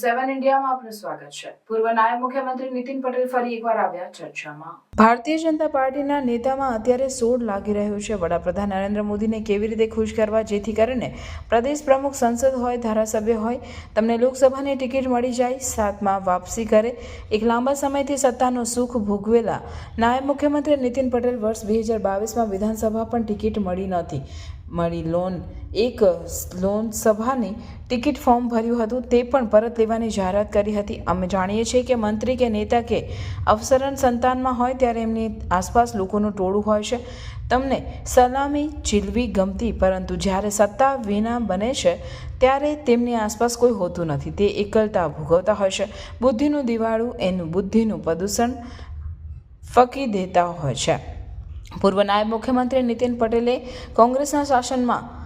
સેવન ઇન્ડિયામાં આપનું સ્વાગત છે. પૂર્વ નાયબ મુખ્યમંત્રી નીતિન પટેલ ફરી એકવાર આવ્યા ચર્ચામાં. ભારતીય જનતા પાર્ટીના નેતામાં અત્યારે સોડ લાગી રહ્યું છે. વડાપ્રધાન નરેન્દ્ર મોદીને કેવી રીતે ખુશ કરવા જેથી કરીને પ્રદેશ પ્રમુખ સંસદ હોય, ધારાસભ્ય હોય, તમને લોકસભાની ટિકિટ મળી જાય, સાતમાં વાપસી કરે. એક લાંબા સમયથી સત્તાનું સુખ ભોગવેલા નાયબ મુખ્યમંત્રી નીતિન પટેલ વર્ષ બે હજાર બાવીસમાં વિધાનસભા પણ ટિકિટ મળી નહોતી. મળી લોન, એક લોન સભાની ટિકિટ ફોર્મ ભર્યું હતું, તે પણ પરત લેવાની જાહેરાત કરી હતી. અમે જાણીએ છીએ કે મંત્રી કે નેતા કે અવસરણ સંતાનમાં હોય ત્યારે એમની આસપાસ લોકોનું ટોળું હોય છે. તમને સલામી ચીલવી ગમતી, પરંતુ જ્યારે સત્તા વિના બને છે, ત્યારે તેમની આસપાસ કોઈ હોતું નથી. તે એકલતા ભોગવતા હોય છે. બુદ્ધિનું દિવાળું એનું બુદ્ધિનું પ્રદૂષણ ફકી દેતા હોય છે. પૂર્વ નાયબ મુખ્યમંત્રી નીતિન પટેલે કોંગ્રેસના શાસનમાં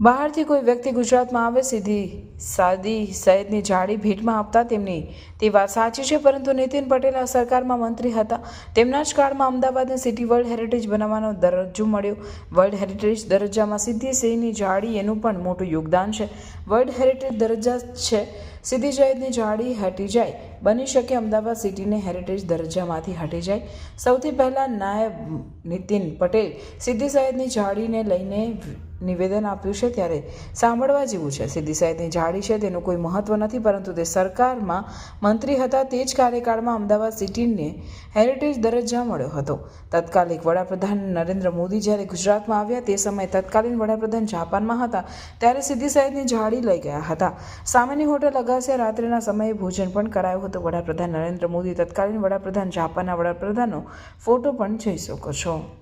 બહારથી કોઈ વ્યક્તિ ગુજરાતમાં આવે, સીધી સાદી સૈદની જાળી ભેટમાં આપતા તેમની. તે વાત સાચી છે, પરંતુ નીતિન પટેલ આ સરકારમાં મંત્રી હતા. તેમના જ કાળમાં અમદાવાદને સિટી વર્લ્ડ હેરિટેજ બનાવવાનો દરજ્જો મળ્યો. વર્લ્ડ હેરિટેજ દરજ્જામાં સિદ્ધિ સિંહની જાળી એનું પણ મોટું યોગદાન છે. વર્લ્ડ હેરિટેજ દરજ્જા છે. સીધી જાહેરની જાળી હટી જાય. બની શકે અમદાવાદ સિટીને હેરિટેજ દરજ્જામાંથી હટી જાય. સૌથી પહેલાં નાયબ નીતિન પટેલ સિદ્ધિ સૈયદની જાળીને લઈને નિવેદન આપ્યું છે ત્યારે સાંભળવા જેવું છે. સિદ્ધિ સાહેબની જાળી છે, તેનું કોઈ મહત્ત્વ નથી, પરંતુ તે સરકારમાં મંત્રી હતા તે જ કાર્યકાળમાં અમદાવાદ સિટીને હેરિટેજ દરજ્જા મળ્યો હતો. તત્કાલિક વડાપ્રધાન નરેન્દ્ર મોદી જ્યારે ગુજરાતમાં આવ્યા તે સમયે તત્કાલીન વડાપ્રધાન જાપાનમાં હતા, ત્યારે સિદ્ધિ સાહેબની જાળી લઈ ગયા હતા. સામેની હોટલ અગાસિયા રાત્રિના સમયે ભોજન પણ કરાયું હતું. વડાપ્રધાન નરેન્દ્ર મોદી તત્કાલીન વડાપ્રધાન, જાપાનના વડાપ્રધાનનો ફોટો પણ જોઈ શકો છો.